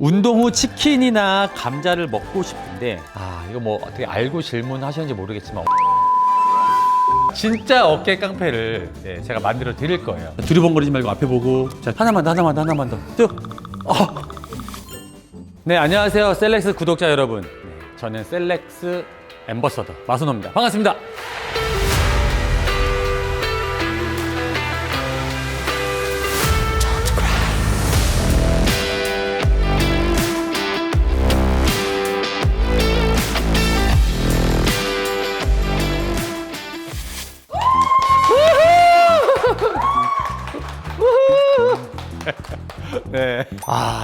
운동 후 치킨이나 감자를 먹고 싶은데 아 이거 뭐 어떻게 알고 질문하셨는지 모르겠지만 진짜 어깨 깡패를 네, 제가 만들어 드릴 거예요. 두리번거리지 말고 앞에 보고 자 하나만 더 하나만 더 하나만 더 쭉. 어. 네 안녕하세요 셀렉스 구독자 여러분. 네, 저는 셀렉스 엠버서더 마순호입니다. 반갑습니다.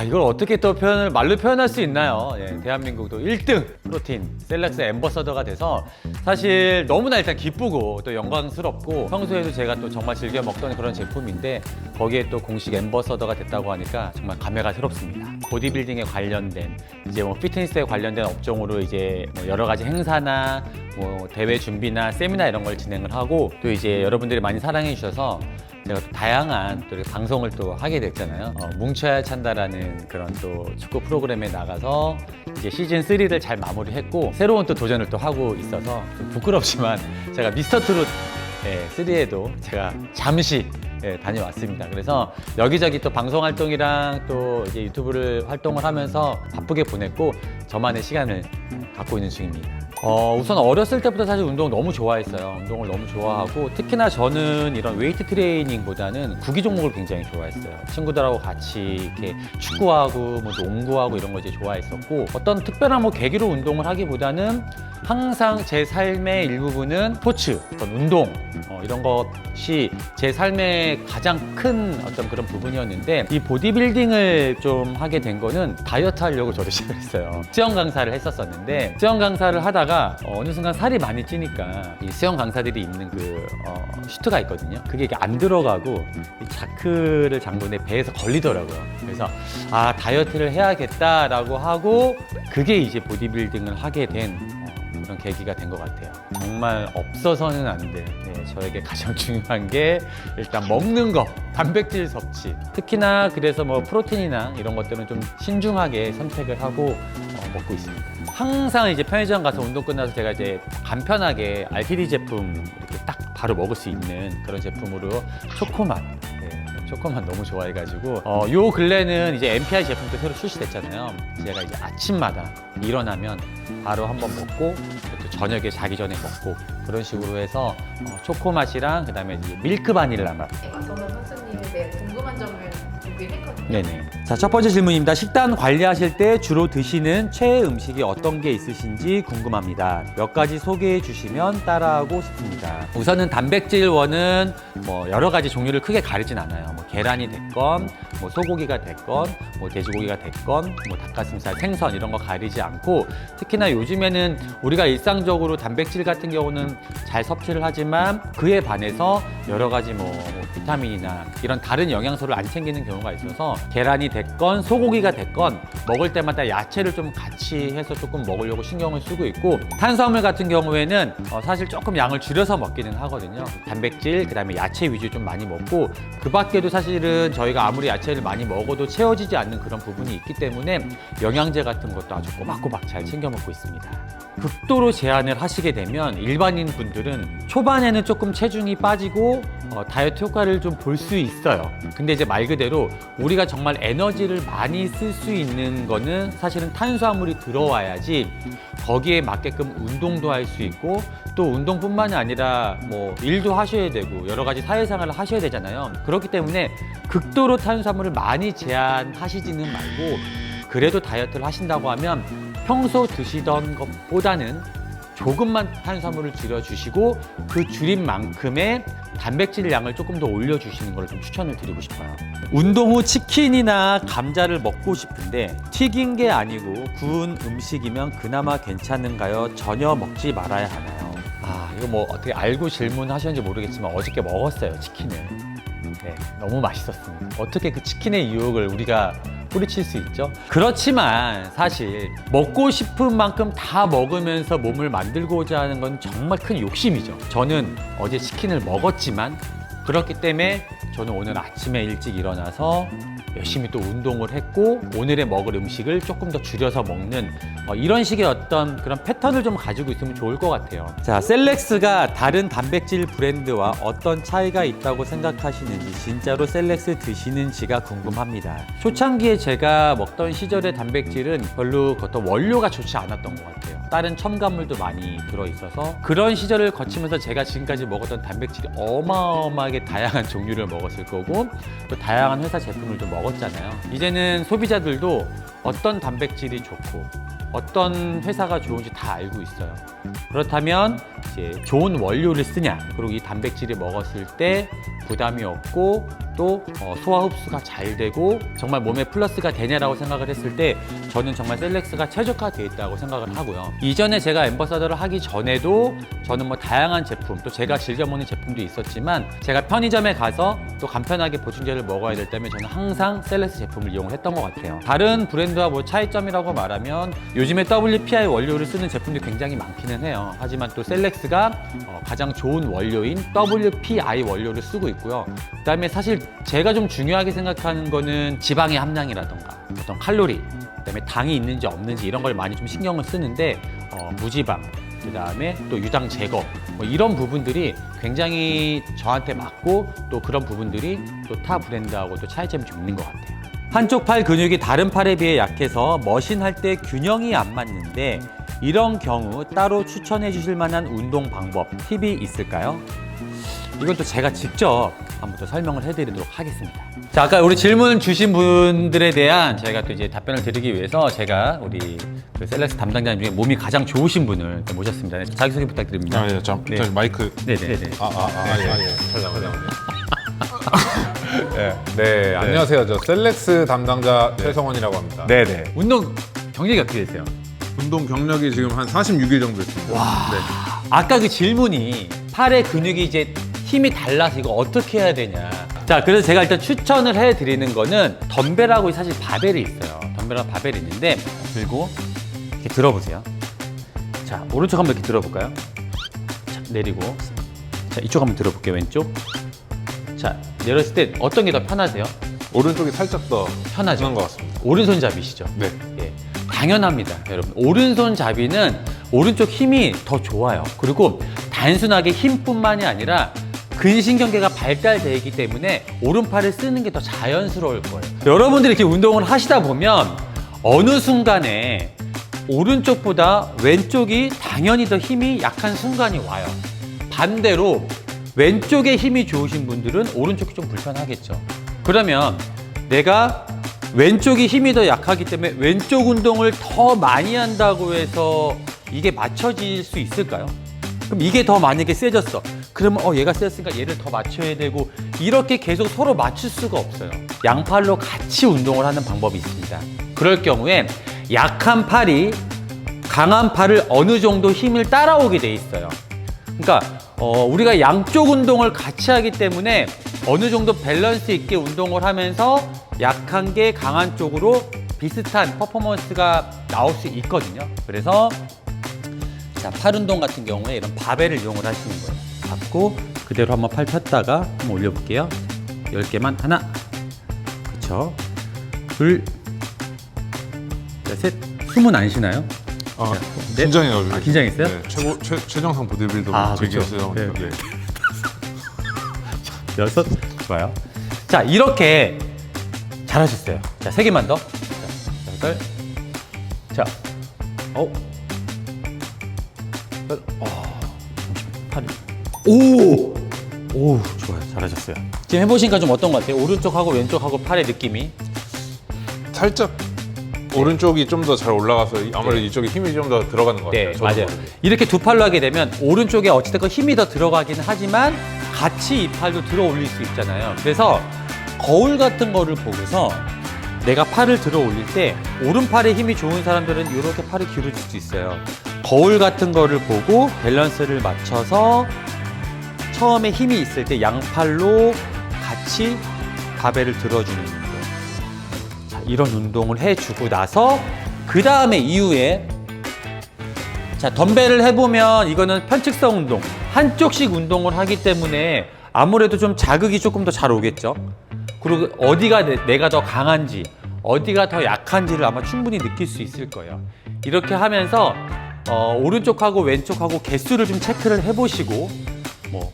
이걸 어떻게 또 표현을, 말로 표현할 수 있나요? 예, 대한민국도 1등 프로틴 셀렉스 엠버서더가 돼서 사실 너무나 일단 기쁘고 또 영광스럽고 평소에도 제가 또 정말 즐겨 먹던 그런 제품인데 거기에 또 공식 엠버서더가 됐다고 하니까 정말 감회가 새롭습니다. 보디빌딩에 관련된 이제 뭐 피트니스에 관련된 업종으로 이제 뭐 여러 가지 행사나 뭐 대회 준비나 세미나 이런 걸 진행을 하고 또 이제 여러분들이 많이 사랑해 주셔서 제가 또 다양한 또 이렇게 방송을 또 하게 됐잖아요. 어, 뭉쳐야 찬다라는 그런 또 축구 프로그램에 나가서 이제 시즌 3를 잘 마무리했고 새로운 또 도전을 또 하고 있어서 좀 부끄럽지만 제가 미스터 트롯 예, 3에도 제가 잠시 예, 다녀왔습니다. 그래서 여기저기 또 방송 활동이랑 또 이제 유튜브를 활동을 하면서 바쁘게 보냈고 저만의 시간을 갖고 있는 중입니다. 어, 우선 어렸을 때부터 사실 운동 너무 좋아했어요. 운동을 너무 좋아하고 특히나 저는 이런 웨이트 트레이닝보다는 구기 종목을 굉장히 좋아했어요. 친구들하고 같이 이렇게 축구하고 뭐 농구하고 이런 걸 이제 좋아했었고 어떤 특별한 뭐 계기로 운동을 하기보다는 항상 제 삶의 일부분은 스포츠, 어떤 운동 어, 이런 것이 제 삶의 가장 큰 어떤 그런 부분이었는데 이 보디빌딩을 좀 하게 된 거는 다이어트 하려고 저도 시작했어요. 수영 강사를 했었었는데 수영 강사를 하다가 어, 어느 순간 살이 많이 찌니까 이 수영 강사들이 입는 그 어, 슈트가 있거든요. 그게 이게 안 들어가고 이 자크를 잠그내 배에서 걸리더라고요. 그래서 아 다이어트를 해야겠다라고 하고 그게 이제 보디빌딩을 하게 된 어, 그런 계기가 된 것 같아요. 정말 없어서는 안 돼. 네, 저에게 가장 중요한 게 일단 먹는 거, 단백질 섭취. 특히나 그래서 뭐 프로틴이나 이런 것들은 좀 신중하게 선택을 하고 어, 먹고 있습니다. 항상 이제 편의점 가서 운동 끝나서 제가 이제 간편하게 RTD 제품 이렇게 딱 바로 먹을 수 있는 그런 제품으로 초코맛. 네, 초코맛 너무 좋아해가지고 어, 요 근래는 이제 MPI 제품도 새로 출시됐잖아요. 제가 이제 아침마다 일어나면 바로 한번 먹고 또 저녁에 자기 전에 먹고 그런 식으로 해서 어, 초코맛이랑 그다음에 이제 밀크 바닐라 맛. 저는 선수님에 궁금한 점을 준비했거든요. 네네. 자, 첫 번째 질문입니다. 식단 관리하실 때 주로 드시는 최애 음식이 어떤 게 있으신지 궁금합니다. 몇 가지 소개해 주시면 따라하고 싶습니다. 우선은 단백질원은 뭐 여러 가지 종류를 크게 가리진 않아요. 뭐 계란이 됐건, 뭐 소고기가 됐건, 뭐 돼지고기가 됐건, 뭐 닭가슴살, 생선 이런 거 가리지 않고 특히나 요즘에는 우리가 일상적으로 단백질 같은 경우는 잘 섭취를 하지만 그에 반해서 여러 가지 뭐, 뭐 비타민이나 이런 다른 영양소를 안 챙기는 경우가 있어서 계란이 됐건 소고기가 됐건 먹을 때마다 야채를 좀 같이 해서 조금 먹으려고 신경을 쓰고 있고 탄수화물 같은 경우에는 어, 사실 조금 양을 줄여서 먹기는 하거든요. 단백질 그다음에 야채 위주 좀 많이 먹고 그 밖에도 사실은 저희가 아무리 야채를 많이 먹어도 채워지지 않는 그런 부분이 있기 때문에 영양제 같은 것도 아주 꼬박꼬박 잘 챙겨 먹고 있습니다. 극도로 제한을 하시게 되면 일반인 분들은 초반에는 조금 체중이 빠지고 어, 다이어트 효과를 좀 볼 수 있어요. 근데 이제 말 그대로 우리가 정말 에너지를 많이 쓸 수 있는 거는 사실은 탄수화물이 들어와야지 거기에 맞게끔 운동도 할 수 있고 또 운동뿐만이 아니라 뭐 일도 하셔야 되고 여러 가지 사회생활을 하셔야 되잖아요. 그렇기 때문에 극도로 탄수화물을 많이 제한하시지는 말고 그래도 다이어트를 하신다고 하면 평소 드시던 것보다는 조금만 탄수화물을 줄여주시고 그 줄인 만큼의 단백질 양을 조금 더 올려주시는 걸 좀 추천을 드리고 싶어요. 운동 후 치킨이나 감자를 먹고 싶은데 튀긴 게 아니고 구운 음식이면 그나마 괜찮은가요? 전혀 먹지 말아야 하나요? 아 이거 뭐 어떻게 알고 질문하셨는지 모르겠지만 어저께 먹었어요 치킨을. 네, 너무 맛있었습니다. 어떻게 그 치킨의 유혹을 우리가 뿌리칠 수 있죠? 그렇지만 사실 먹고 싶은 만큼 다 먹으면서 몸을 만들고자 하는 건 정말 큰 욕심이죠. 저는 어제 치킨을 먹었지만 그렇기 때문에 저는 오늘 아침에 일찍 일어나서 열심히 또 운동을 했고 오늘의 먹을 음식을 조금 더 줄여서 먹는 어, 이런 식의 어떤 그런 패턴을 좀 가지고 있으면 좋을 것 같아요. 자, 셀렉스가 다른 단백질 브랜드와 어떤 차이가 있다고 생각하시는지 진짜로 셀렉스 드시는지가 궁금합니다. 초창기에 제가 먹던 시절의 단백질은 별로 그 어떤 원료가 좋지 않았던 것 같아요. 다른 첨가물도 많이 들어있어서 그런 시절을 거치면서 제가 지금까지 먹었던 단백질이 어마어마하게 다양한 종류를 먹었을 거고 또 다양한 회사 제품을 또 먹었잖아요. 이제는 소비자들도 어떤 단백질이 좋고 어떤 회사가 좋은지 다 알고 있어요. 그렇다면 이제 좋은 원료를 쓰냐 그리고 이 단백질을 먹었을 때 부담이 없고 또 어, 소화 흡수가 잘 되고 정말 몸에 플러스가 되냐라고 생각을 했을 때 저는 정말 셀렉스가 최적화되어 있다고 생각을 하고요. 이전에 제가 엠버서더를 하기 전에도 저는 뭐 다양한 제품 또 제가 즐겨 먹는 제품도 있었지만 제가 편의점에 가서 또 간편하게 보충제를 먹어야 될 때면 저는 항상 셀렉스 제품을 이용을 했던 것 같아요. 다른 브랜드와 뭐 차이점이라고 말하면 요즘에 WPI 원료를 쓰는 제품들이 굉장히 많기는 해요. 하지만 또 셀렉스가 어, 가장 좋은 원료인 WPI 원료를 쓰고 있고요. 그다음에 사실 제가 좀 중요하게 생각하는 거는 지방의 함량이라던가 어떤 칼로리, 그다음에 당이 있는지 없는지 이런 걸 많이 좀 신경을 쓰는데 어, 무지방, 그다음에 또 유당 제거 뭐 이런 부분들이 굉장히 저한테 맞고 또 그런 부분들이 또 타 브랜드하고 또 차이점이 좀 있는 것 같아요. 한쪽 팔 근육이 다른 팔에 비해 약해서 머신 할 때 균형이 안 맞는데 이런 경우 따로 추천해 주실 만한 운동 방법, 팁이 있을까요? 이건 또 제가 직접 한번 더 설명을 해드리도록 하겠습니다. 자, 아까 우리 질문 주신 분들에 대한 제가 또 이제 답변을 드리기 위해서 제가 우리 그 셀렉스 담당자님 중에 몸이 가장 좋으신 분을 또 모셨습니다. 네, 자기소개 부탁드립니다. 아, 예, 잠, 네. 저 마이크. 네네. 아, 아, 아, 예, 예. 촬영, 촬영. 네, 네, 안녕하세요. 저 셀렉스 담당자 최성원이라고 합니다. 네네. 운동 경력이 어떻게 되세요? 운동 경력이 지금 한 46일 정도 됐습니다. 네. 아까 그 질문이 팔의 근육이 이제 힘이 달라서 이거 어떻게 해야 되냐. 자, 그래서 제가 일단 추천을 해드리는 거는 덤벨하고 사실 바벨이 있어요. 덤벨하고 바벨이 있는데 들고 이렇게 들어보세요. 자, 오른쪽 한번 이렇게 들어볼까요? 자, 내리고. 자, 이쪽 한번 들어볼게요, 왼쪽. 자, 내렸을 때 어떤 게 더 편하세요? 오른쪽이 살짝 더 편하죠? 편한 것 같습니다. 오른손잡이시죠? 네. 예, 당연합니다, 여러분. 오른손잡이는 오른쪽 힘이 더 좋아요. 그리고 단순하게 힘뿐만이 아니라 근신경계가 발달되어 있기 때문에 오른팔을 쓰는 게 더 자연스러울 거예요. 여러분들이 이렇게 운동을 하시다 보면 어느 순간에 오른쪽보다 왼쪽이 당연히 더 힘이 약한 순간이 와요. 반대로 왼쪽에 힘이 좋으신 분들은 오른쪽이 좀 불편하겠죠. 그러면 내가 왼쪽이 힘이 더 약하기 때문에 왼쪽 운동을 더 많이 한다고 해서 이게 맞춰질 수 있을까요? 그럼 이게 더 만약에 세졌어. 그러면 어 얘가 세졌으니까 얘를 더 맞춰야 되고 이렇게 계속 서로 맞출 수가 없어요. 양팔로 같이 운동을 하는 방법이 있습니다. 그럴 경우에 약한 팔이 강한 팔을 어느 정도 힘을 따라오게 돼 있어요. 그러니까 어, 우리가 양쪽 운동을 같이 하기 때문에 어느 정도 밸런스 있게 운동을 하면서 약한 게 강한 쪽으로 비슷한 퍼포먼스가 나올 수 있거든요. 그래서 자, 팔 운동 같은 경우에 이런 바벨을 이용을 하시는 거예요. 잡고 그대로 한번 팔 폈다가 한번 올려볼게요. 10개만 하나, 그쵸. 둘, 자, 셋, 숨은 안 쉬나요? 아, 네. 긴장해요. 아, 긴장했어요? 네, 최고, 최, 최정상 보디빌더 아, 그죠. 최정상입니다. 네. 여섯, 좋아요. 자, 이렇게 잘하셨어요. 자, 세 개만 더. 자, 여덟. 자, 어. 열, 어. 팔이. 오! 오, 좋아요. 잘하셨어요. 지금 해보시니까 좀 어떤 것 같아요? 오른쪽하고 왼쪽하고 팔의 느낌이. 살짝 오른쪽이 좀 더 잘 올라가서 이- 아무래도 네. 이쪽에 힘이 좀 더 들어가는 것 같아요. 네, 저도 맞아요. 모르게. 이렇게 두 팔로 하게 되면 오른쪽에 어찌됐건 힘이 더 들어가긴 하지만 같이 이 팔도 들어 올릴 수 있잖아요. 그래서 거울 같은 거를 보고서 내가 팔을 들어 올릴 때 오른팔에 힘이 좋은 사람들은 이렇게 팔이 기울어질 수 있어요. 거울 같은 거를 보고 밸런스를 맞춰서 처음에 힘이 있을 때 양팔로 같이 바벨을 들어주는 이런 운동을 해주고 나서 그 다음에 이후에 자 덤벨을 해보면 이거는 편측성 운동 한쪽씩 운동을 하기 때문에 아무래도 좀 자극이 조금 더 잘 오겠죠. 그리고 어디가 내, 가 더 강한지, 어디가 더 약한지를 아마 충분히 느낄 수 있을 거예요. 이렇게 하면서 어, 오른쪽하고 왼쪽하고 개수를 좀 체크를 해보시고 뭐,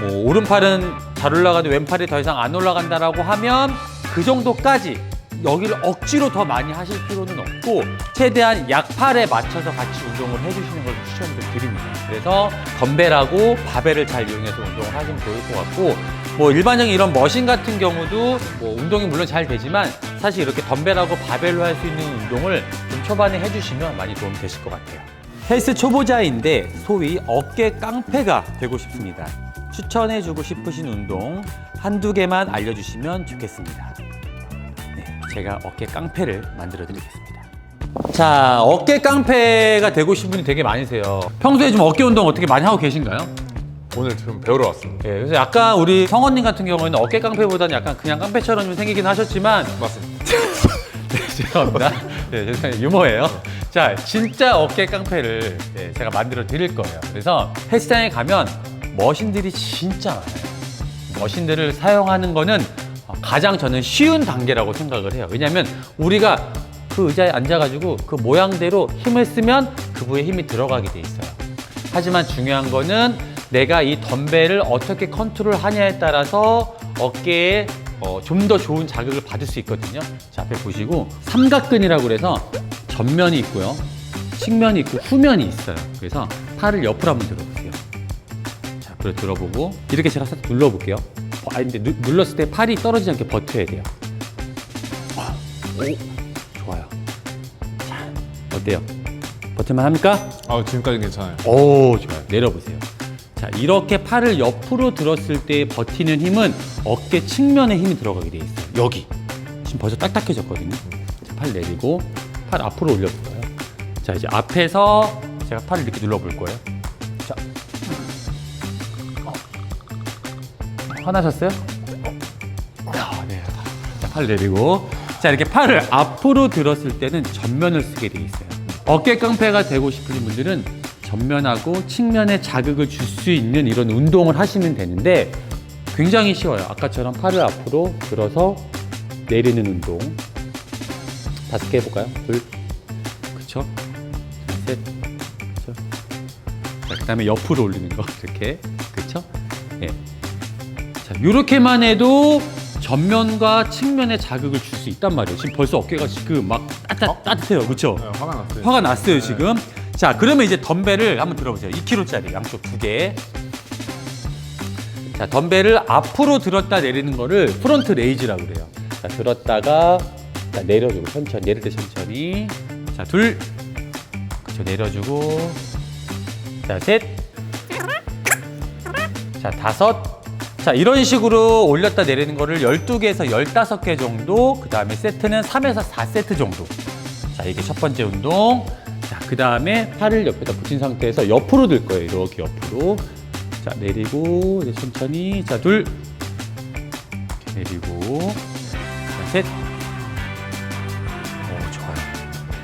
뭐 오른팔은 잘 올라가도 왼팔이 더 이상 안 올라간다라고 하면 그 정도까지 여기를 억지로 더 많이 하실 필요는 없고 최대한 약팔에 맞춰서 같이 운동을 해주시는 걸 추천을 드립니다. 그래서 덤벨하고 바벨을 잘 이용해서 운동을 하시면 좋을 것 같고 뭐 일반적인 이런 머신 같은 경우도 뭐 운동이 물론 잘 되지만 사실 이렇게 덤벨하고 바벨로 할 수 있는 운동을 좀 초반에 해주시면 많이 도움 되실 것 같아요. 헬스 초보자인데 소위 어깨 깡패가 되고 싶습니다. 추천해주고 싶으신 운동 한두 개만 알려주시면 좋겠습니다. 네, 제가 어깨 깡패를 만들어 드리겠습니다. 자, 어깨 깡패가 되고 싶은 분이 되게 많으세요. 평소에 좀 어깨 운동 어떻게 많이 하고 계신가요? 오늘 좀 배우러 왔습니다. 예, 그래서 약간 우리 성원님 같은 경우에는 어깨 깡패보다는 약간 그냥 깡패처럼 좀 생기긴 하셨지만 맞습니다. 네, 죄송합니다. 네, 죄송해요. 유머예요. 자, 진짜 어깨 깡패를 네, 제가 만들어 드릴 거예요. 그래서 헬스장에 가면 머신들이 진짜 많아요. 머신들을 사용하는 거는 가장 저는 쉬운 단계라고 생각을 해요. 왜냐하면 우리가 그 의자에 앉아가지고 그 모양대로 힘을 쓰면 그 부에 힘이 들어가게 돼 있어요. 하지만 중요한 거는 내가 이 덤벨을 어떻게 컨트롤 하냐에 따라서 어깨에 어, 좀 더 좋은 자극을 받을 수 있거든요. 자, 앞에 보시고 삼각근이라고 그래서 전면이 있고요. 측면이 있고 후면이 있어요. 그래서 팔을 옆으로 한번 들어보세요. 자, 그래 들어보고 이렇게 제가 살짝 눌러볼게요. 어, 아 근데 누- 눌렀을 때 팔이 떨어지지 않게 버텨야 돼요. 아, 오, 좋아요. 자, 어때요? 버틸만 합니까? 아 지금까지 괜찮아요. 오, 좋아요. 내려보세요. 자, 이렇게 팔을 옆으로 들었을 때 버티는 힘은 어깨 측면에 힘이 들어가게 돼 있어요. 여기. 지금 벌써 딱딱해졌거든요. 자, 팔 내리고 팔 앞으로 올려볼까요? 자, 이제 앞에서 제가 팔을 이렇게 눌러볼 거예요. 화나셨어요? 아, 네. 자, 팔 내리고. 자, 이렇게 팔을 앞으로 들었을 때는 전면을 쓰게 돼 있어요. 어깨 깡패가 되고 싶으신 분들은 전면하고 측면에 자극을 줄 수 있는 이런 운동을 하시면 되는데 굉장히 쉬워요. 아까처럼 팔을 앞으로 들어서 내리는 운동. 다섯 개 해볼까요? 둘. 그쵸? 셋. 그쵸? 자, 그 다음에 옆으로 올리는 거. 이렇게. 그쵸? 예. 자, 요렇게만 해도 전면과 측면에 자극을 줄 수 있단 말이에요. 지금 벌써 어깨가 지금 막 따뜻, 따뜻해요. 그쵸? 네, 화가 났어요. 화가 났어요 지금. 자 그러면 이제 덤벨을 한번 들어보세요. 2kg짜리 양쪽 두 개. 자 덤벨을 앞으로 들었다 내리는 거를 프론트 레이즈라고 그래요. 자 들었다가 자, 내려주고 천천히 내릴 때 천천히. 자 둘. 그쵸 내려주고. 자 셋. 자 다섯. 자 이런 식으로 올렸다 내리는 거를 12개에서 15개 정도 그 다음에 세트는 3에서 4세트 정도. 자 이게 첫 번째 운동. 자그 다음에 팔을 옆에다 붙인 상태에서 옆으로 들 거예요 이렇게 옆으로. 자 내리고 이제 천천히. 자 둘. 내리고. 자셋. 오 좋아요.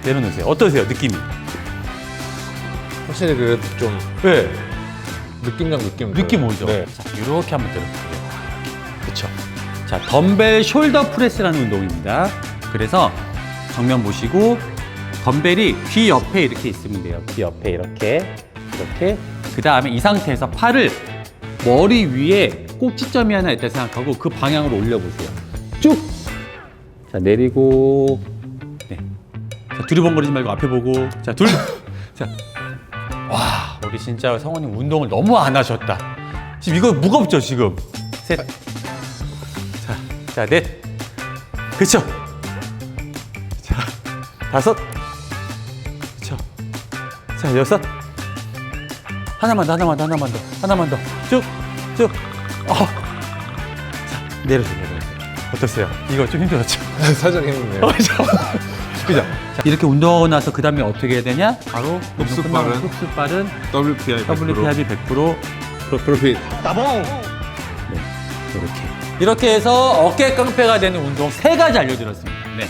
내려놓으세요. 어떠세요 느낌이? 확실히 그래도 좀 네 느낌감 느낌. 느낌 오죠? 네. 자, 이렇게 한번 들어볼게요. 그쵸. 자, 덤벨 숄더 프레스라는 운동입니다. 그래서 정면 보시고 덤벨이 귀 옆에 이렇게 있으면 돼요. 귀 옆에 이렇게, 이렇게. 그 다음에 이 상태에서 팔을 머리 위에 꼭지점이 하나 있다 생각하고 그 방향으로 올려보세요. 쭉! 자, 내리고. 네. 자, 두리번거리지 말고 앞에 보고. 자, 둘. 자, 와, 우리 진짜 성원님 운동을 너무 안 하셨다. 지금 이거 무겁죠, 지금? 셋. 자, 자, 넷. 그쵸? 자, 다섯. 그쵸? 자, 여섯. 하나만 더, 하나만 더, 하나만 더, 하나만 더. 쭉, 쭉. 어. 자, 내려주세요, 내려주세요. 어떠세요? 이거 좀 힘들었죠? 살짝 힘드네요. 그죠? 자, 이렇게 운동하고 나서 그 다음에 어떻게 해야 되냐? 바로 흡수빨은? 흡수빨은 WPI 100%. WPR이 100% 프로핏. 이렇게 이렇게 해서 어깨 깡패가 되는 운동 세 가지 알려드렸습니다. 네.